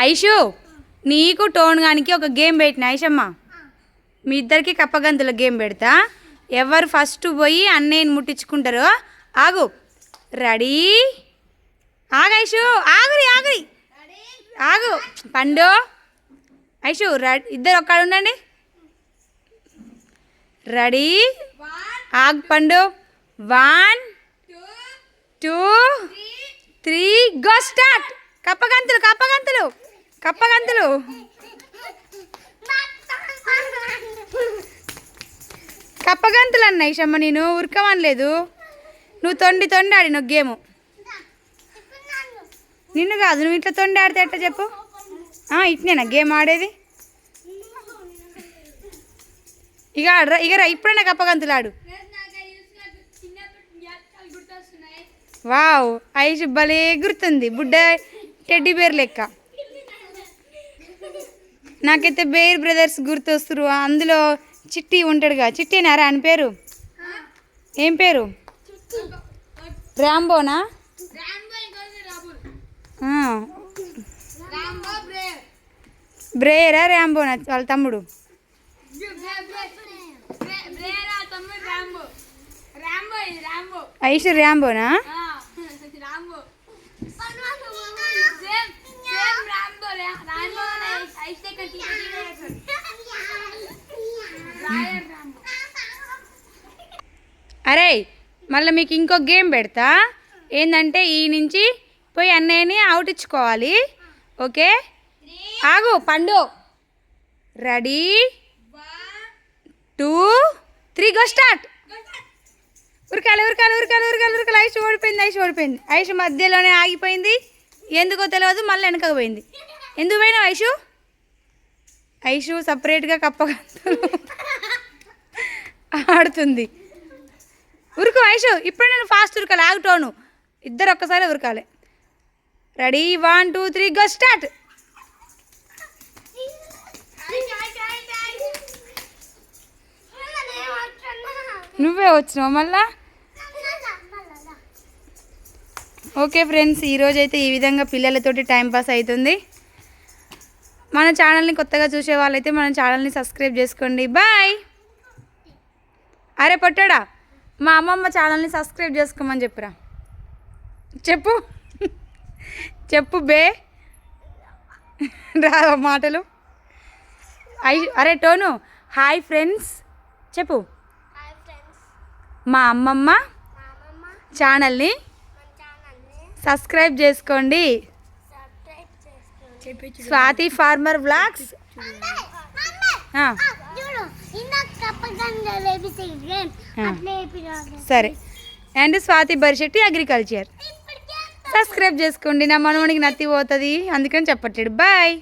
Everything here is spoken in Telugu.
ఐషు నీకు టోన్ గానికి ఒక గేమ్ పెట్టిన ఐషమ్మ. మీ ఇద్దరికి కప్పగంతుల గేమ్ పెడతా. ఎవరు ఫస్ట్ పోయి అన్నయ్యని ముట్టించుకుంటారో ఆగు. రెడీ? ఆగు ఐషు ఆగురి ఆగురి. ఆగు. పండు. ఐషు రెడ్ ఇద్దరు ఒక్కడ ఉండండి. రెడీ? ఆగు పండు. One two three go start. కప్పగంతులు కప్పగంతులు. కప్పగంతులు కప్పగంతులు అన్న ఇషమ్మ నేను ఉరకమనలేదు నువ్వు తొండి తొండి ఆడిన గేము. నిన్ను కాదు నువ్వు ఇట్లా తొండి ఆడితే ఎట్లా చెప్పు? ఇట్నేనా గేమ్ ఆడేది? ఇక ఆడరా ఇక రా ఇప్పుడైనా కప్పగంతులు ఆడు. వావ్ ఐష్ భలే గుర్తుంది బుడ్డ టెడ్డీ బేర్ లెక్క. నాకైతే బేర్ బ్రదర్స్ గుర్తొస్తారు. అందులో చిట్టి ఉంటాడుగా. చిట్టినారా అని పేరు? ఏం పేరు? రాంబోనా. బ్రేయరా రాంబోనా? వాళ్ళ తమ్ముడు. ఐష్ రాంబోనా? అరే మళ్ళీ మీకు ఇంకో గేమ్ పెడతా. ఏంటంటే ఈ నుంచి పోయి అన్నయ్యని అవుట్ ఇచ్చుకోవాలి. ఓకే? ఆగు పండు. Ready two three go start ఉరకాలి ఉరకాలి ఉరకాలి ఉరకాలి ఉరకాలి. ఐష్ ఓడిపోయింది ఐష్ ఓడిపోయింది. ఐష్ మధ్యలోనే ఆగిపోయింది. ఎందుకో తెలియదు మళ్ళీ వెనకకు పోయింది. ఎందుకు పోయినావు ఐషు ఐషు సపరేట్గా కప్పగంతులు ఆడుతుంది. ఉరుకు ఐషు ఇప్పుడు నేను ఫాస్ట్ ఉరకాలి ఆగుటోను. ఇద్దరు ఒక్కసారి ఉరకాలి. Ready one two three go start నువ్వే వచ్చినావు మళ్ళా? ఓకే ఫ్రెండ్స్ ఈరోజైతే ఈ విధంగా పిల్లలతోటి టైం పాస్ అవుతుంది మన ఛానల్ని కొత్తగా చూసే వాళ్ళైతే మన ఛానల్ని సబ్స్క్రైబ్ చేసుకోండి. బాయ్ అరే పొట్టాడా. మా అమ్మమ్మ ఛానల్ని సబ్స్క్రైబ్ చేసుకోమని చెప్పురా. చెప్పు. చెప్పు బే. రా మాటలు. ఐ అరే టోను. హాయ్ ఫ్రెండ్స్ చెప్పు. మా అమ్మమ్మ ఛానల్ని సబ్స్క్రైబ్ చేసుకోండి. Swathi farmer vlogs? వేపినాడు సరే. And Swathi Barishetti agriculture. Subscribe చేసుకోండి నా మనవనికి నత్తి పోతుంది. అందుకని చెప్పట్లేడు బాయ్